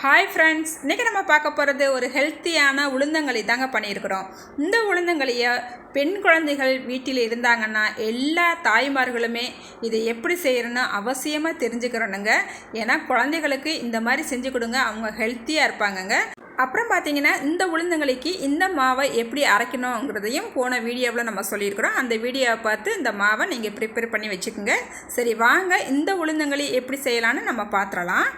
Hi friends இன்றைக்கி நம்ம பார்க்க போகிறது ஒரு ஹெல்த்தியான உளுந்தங்களி தாங்க பண்ணியிருக்கிறோம். இந்த உளுந்தங்களியை பெண் குழந்தைகள் வீட்டில் இருந்தாங்கன்னா எல்லா தாய்மார்களுமே இதை எப்படி செய்யணும்னு அவசியமாக தெரிஞ்சுக்கிறோனுங்க ஏன்னா குழந்தைகளுக்கு இந்த மாதிரி செஞ்சு கொடுங்க அவங்க ஹெல்த்தியாக இருப்பாங்கங்க. அப்புறம் பார்த்தீங்கன்னா இந்த உளுந்தங்களிக்கு இந்த மாவை எப்படி அரைக்கணுங்கிறதையும் போன வீடியோவில் நம்ம சொல்லியிருக்கிறோம். அந்த வீடியோவை பார்த்து இந்த மாவை நீங்கள் ப்ரிப்பேர் பண்ணி வச்சுக்கோங்க. சரி வாங்க இந்த உளுந்தங்களி எப்படி செய்யலான்னு நம்ம பார்த்துடலாம்.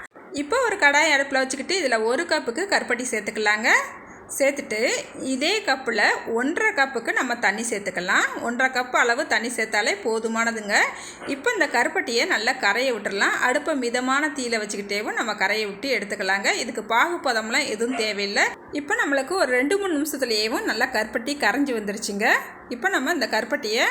இப்போ ஒரு கடாய் அடுப்பில் வச்சுக்கிட்டு இதில் ஒரு கப்புக்கு கருப்பட்டி சேர்த்துக்கலாங்க. சேர்த்துட்டு இதே கப்பில் ஒன்றரை கப்புக்கு நம்ம தண்ணி சேர்த்துக்கலாம். ஒன்றரை கப்பு அளவு தண்ணி சேர்த்தாலே போதுமானதுங்க. இப்போ இந்த கருப்பட்டியை நல்லா கரையை விட்டுடலாம் அடுப்பை மிதமான தீயில் வச்சுக்கிட்டேவும் நம்ம கரையை விட்டு எடுத்துக்கலாங்க. இதுக்கு பாகுப்பதம்லாம் எதுவும் தேவையில்லை. இப்போ நம்மளுக்கு ஒரு ரெண்டு மூணு நிமிஷத்துலேயேவும் நல்லா கருப்பட்டி கரைஞ்சி வந்துருச்சுங்க. இப்போ நம்ம இந்த கருப்பட்டியை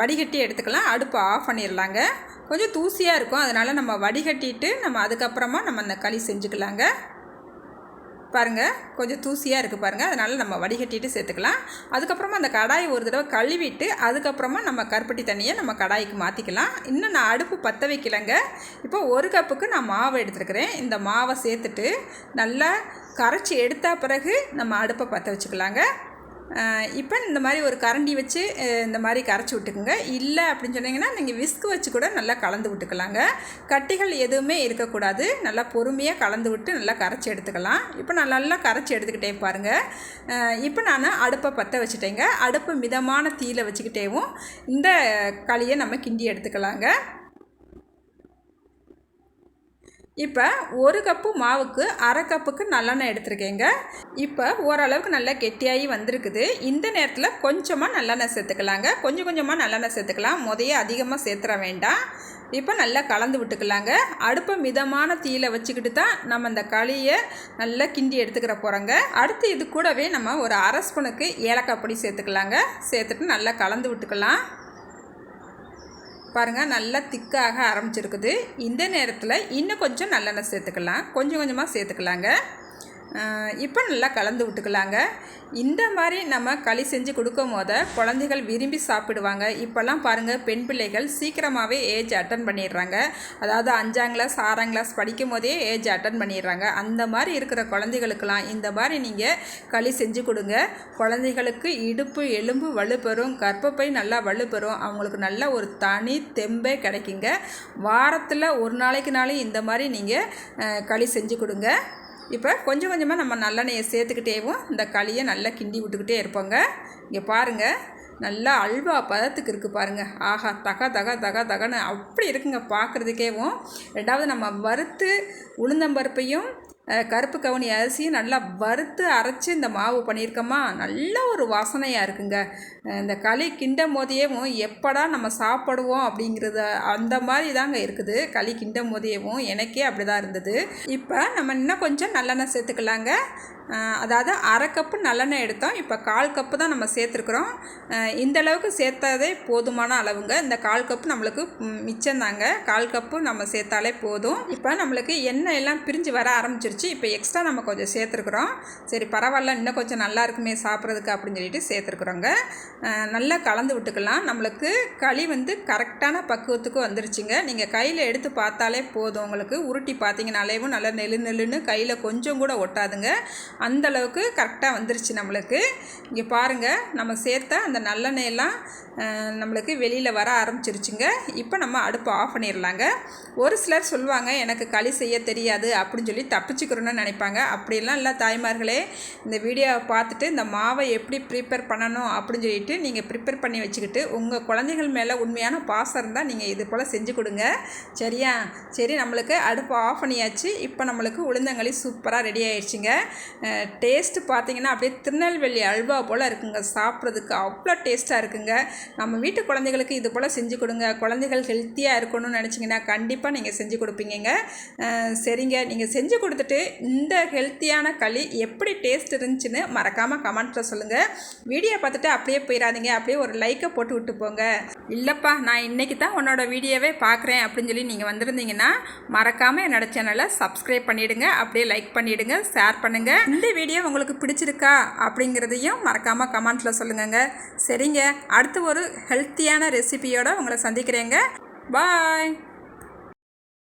வடிகட்டி எடுத்துக்கலாம். அடுப்பை ஆஃப் பண்ணிடலாங்க கொஞ்சம் தூசியாக இருக்கும். அதனால் நம்ம வடிகட்டிட்டு நம்ம அதுக்கப்புறமா நம்ம அந்த களி செஞ்சுக்கலாங்க. பாருங்கள் கொஞ்சம் தூசியாக இருக்குது பாருங்கள் அதனால் நம்ம வடிகட்டிட்டு சேர்த்துக்கலாம். அதுக்கப்புறமா அந்த கடாயை ஒரு தடவை கழுவிட்டு அதுக்கப்புறமா நம்ம கருப்பட்டி தண்ணியை நம்ம கடாய்க்கு மாற்றிக்கலாம் இன்னும் நான் அடுப்பு பற்ற வைக்கலைங்க. இப்போ ஒரு கப்புக்கு நான் மாவை எடுத்துருக்கிறேன். இந்த மாவை சேர்த்துட்டு நல்லா கரைச்சி எடுத்த பிறகு நம்ம அடுப்பை பற்ற வச்சுக்கலாங்க. இப்போ இந்த மாதிரி ஒரு கரண்டி வச்சு இந்த மாதிரி கரைச்சி விட்டுக்குங்க. இல்லை அப்படின்னு சொன்னீங்கன்னா நீங்கள் விஸ்க் வச்சு கூட நல்லா கலந்து விட்டுக்கலாங்க. கட்டிகள் எதுவுமே இருக்கக்கூடாது. நல்லா பொறுமையாக கலந்து விட்டு நல்லா கரைச்சி எடுத்துக்கலாம். இப்போ நான் நல்லா கரைச்சி எடுத்துக்கிட்டே பாருங்கள் இப்போ நான் அடுப்பை பற்ற வச்சுட்டேங்க. அடுப்பு மிதமான தீயில் வச்சுக்கிட்டேவும் இந்த களியை நம்ம கிண்டி எடுத்துக்கலாங்க. இப்போ ஒரு கப்பு மாவுக்கு அரை கப்புக்கு நல்லெண்ணெய் எடுத்துருக்கேங்க. இப்போ ஓரளவுக்கு நல்லா கெட்டியாகி வந்திருக்குது. இந்த நேரத்தில் கொஞ்சமாக நல்லெண்ணெய் சேர்த்துக்கலாங்க. கொஞ்சம் கொஞ்சமாக நல்லெண்ணெய் சேர்த்துக்கலாம். முதைய அதிகமாக சேர்த்துற வேண்டாம். இப்போ நல்லா கலந்து விட்டுக்கலாங்க. அடுப்பை மிதமான தீயில் வச்சுக்கிட்டு தான் நம்ம அந்த களியை நல்லா கிண்டி எடுத்துக்கிற போகிறோங்க அடுத்து இது கூடவே நம்ம ஒரு அரை ஸ்பூனுக்கு ஏலக்காய் பொடி சேர்த்துக்கலாங்க. சேர்த்துட்டு நல்லா கலந்து விட்டுக்கலாம். பாருங்கள் நல்லா திக்காக ஆரம்பிச்சிருக்குது. இந்த நேரத்தில் இன்னும் கொஞ்சம் நல்லெண்ணெய் சேர்த்துக்கலாம். கொஞ்சம் கொஞ்சமாக சேர்த்துக்கலாங்க. இப்போ நல்லா கலந்து விட்டுக்கலாங்க. இந்த மாதிரி நம்ம களி செஞ்சு கொடுக்கும் போத குழந்தைகள் விரும்பி சாப்பிடுவாங்க. இப்போல்லாம் பாருங்கள் பெண் பிள்ளைகள் சீக்கிரமாகவே ஏஜ் அட்டன் பண்ணிடுறாங்க. அதாவது அஞ்சாம் கிளாஸ் ஆறாம் கிளாஸ் படிக்கும் போதே ஏஜ் அட்டன் பண்ணிடுறாங்க. அந்த மாதிரி இருக்கிற குழந்தைகளுக்கெல்லாம் இந்த மாதிரி நீங்கள் களி செஞ்சு கொடுங்க. குழந்தைகளுக்கு இடுப்பு எலும்பு வலுப்பெறும் கர்ப்பப்பை நல்லா வலுப்பெறும். அவங்களுக்கு நல்ல ஒரு தனி தெம்பே கிடைக்குங்க. வாரத்தில் ஒரு நாளைக்கு நாளையும் இந்த மாதிரி நீங்கள் களி செஞ்சு கொடுங்க. இப்போ கொஞ்சம் கொஞ்சமாக நம்ம நல்லெண்ணெயை சேர்த்துக்கிட்டேவும் இந்த களியை நல்லா கிண்டி விட்டுக்கிட்டே இருப்போங்க. இங்கே பாருங்கள் நல்லா அல்வா பதத்துக்கு இருக்குது பாருங்கள் ஆஹா தக தக தக தகன்னு அப்படி இருக்குங்க பார்க்குறதுக்கேவும் ரெண்டாவது நம்ம வறுத்து உளுந்தம்பருப்பையும் கருப்பு கவுனி அரிசியும் நல்லா வறுத்து அரைச்சி இந்த மாவு பண்ணியிருக்கோமா நல்ல ஒரு வாசனையாக இருக்குங்க. இந்த களி கிண்டும் போதையவும் எப்படா நம்ம சாப்பிடுவோம் அப்படிங்கிறது அந்த மாதிரி தாங்க இருக்குது. களி கிண்டும் போதையவும் எனக்கே அப்படி தான் இருந்தது. இப்போ நம்ம இன்னும் கொஞ்சம் நல்லெண்ணெய் சேர்த்துக்கலாங்க. அதாவது அரை கப்பு நல்லெண்ணெய் எடுத்தோம். இப்போ கால் கப்பு தான் நம்ம சேர்த்துருக்குறோம். இந்த அளவுக்கு சேர்த்ததே போதுமான அளவுங்க. இந்த கால் கப்பு நம்மளுக்கு மிச்சம் தாங்க கால் கப்பு நம்ம சேர்த்தாலே போதும். இப்போ நம்மளுக்கு எண்ணெய் எல்லாம் பிரிஞ்சு வர ஆரம்பிச்சிருச்சு. இப்போ எக்ஸ்ட்ரா நம்ம கொஞ்சம் சேர்த்துருக்குறோம். சரி பரவாயில்ல இன்னும் கொஞ்சம் நல்லா இருக்குமே சாப்பிட்றதுக்கு அப்படின்னு சொல்லிட்டு சேர்த்துருக்குறோங்க. நல்லா கலந்து விட்டுக்கலாம். நம்மளுக்கு களி வந்து கரெக்டான பக்குவத்துக்கு வந்துருச்சுங்க. நீங்கள் கையில் எடுத்து பார்த்தாலே போதும். உங்களுக்கு உருட்டி பார்த்தீங்கனாலேவும் நல்லா நெல் நெல்லுன்னு கையில் கொஞ்சம் கூட ஒட்டாதுங்க. அந்தளவுக்கு கரெக்டாக வந்துருச்சு நம்மளுக்கு. இங்கே பாருங்கள் நம்ம சேர்த்த அந்த நல்லெண்ணெயெல்லாம் நம்மளுக்கு வெளியில் வர ஆரம்பிச்சிருச்சுங்க. இப்போ நம்ம அடுப்பு ஆஃப் பண்ணிடலாங்க. ஒரு சிலர் சொல்லுவாங்க எனக்கு களி செய்ய தெரியாது அப்படின்னு சொல்லி தப்பிச்சுக்கிறோன்னு நினைப்பாங்க. அப்படிலாம் இல்லை தாய்மார்களே. இந்த வீடியோவை பார்த்துட்டு இந்த மாவை எப்படி ப்ரிப்பேர் பண்ணணும் அப்படின்னு சொல்லிட்டு நீங்கள் ப்ரிப்பேர் பண்ணி வச்சுக்கிட்டு உங்கள் குழந்தைகள் மேலே உண்மையான பாசம் இருந்தால் நீங்கள் இது போல் செஞ்சு கொடுங்க. சரியா? சரி நம்மளுக்கு அடுப்பு ஆஃப் பண்ணியாச்சு. இப்போ நம்மளுக்கு உளுந்தங்களி சூப்பராக ரெடி ஆயிடுச்சுங்க. டேஸ்ட்டு பார்த்தீங்கன்னா அப்படியே திருநெல்வேலி அல்வா போல் இருக்குங்க. சாப்பிட்றதுக்கு அவ்வளோ டேஸ்ட்டாக இருக்குங்க. நம்ம வீட்டு குழந்தைகளுக்கு இது போல் செஞ்சு கொடுங்க. குழந்தைகள் ஹெல்த்தியாக இருக்கணும்னு நினச்சிங்கன்னா கண்டிப்பாக நீங்கள் செஞ்சு கொடுப்பீங்க சரிங்க. நீங்கள் செஞ்சு கொடுத்துட்டு இந்த ஹெல்த்தியான களி எப்படி டேஸ்ட் இருந்துச்சுன்னு மறக்காமல் கமெண்ட்டில் சொல்லுங்கள் வீடியோ பார்த்துட்டு அப்படியே போயிடாதீங்க. அப்படியே ஒரு லைக்கை போட்டு விட்டு போங்க. இல்லைப்பா நான் இன்றைக்கி தான் உன்னோட வீடியோவே பார்க்குறேன் அப்படின்னு சொல்லி நீங்கள் வந்திருந்தீங்கன்னா மறக்காமல் என்னோடய சேனலை சப்ஸ்கிரைப் பண்ணிவிடுங்க அப்படியே லைக் பண்ணிவிடுங்க ஷேர் பண்ணுங்கள் இந்த வீடியோ உங்களுக்கு பிடிச்சிருக்கா அப்படிங்கிறதையும் மறக்காமல் கமெண்ட்டில் சொல்லுங்கங்க. சரிங்க அடுத்து ஒரு ஹெல்த்தியான ரெசிபியோடு உங்களை சந்திக்கிறேங்க. பாய்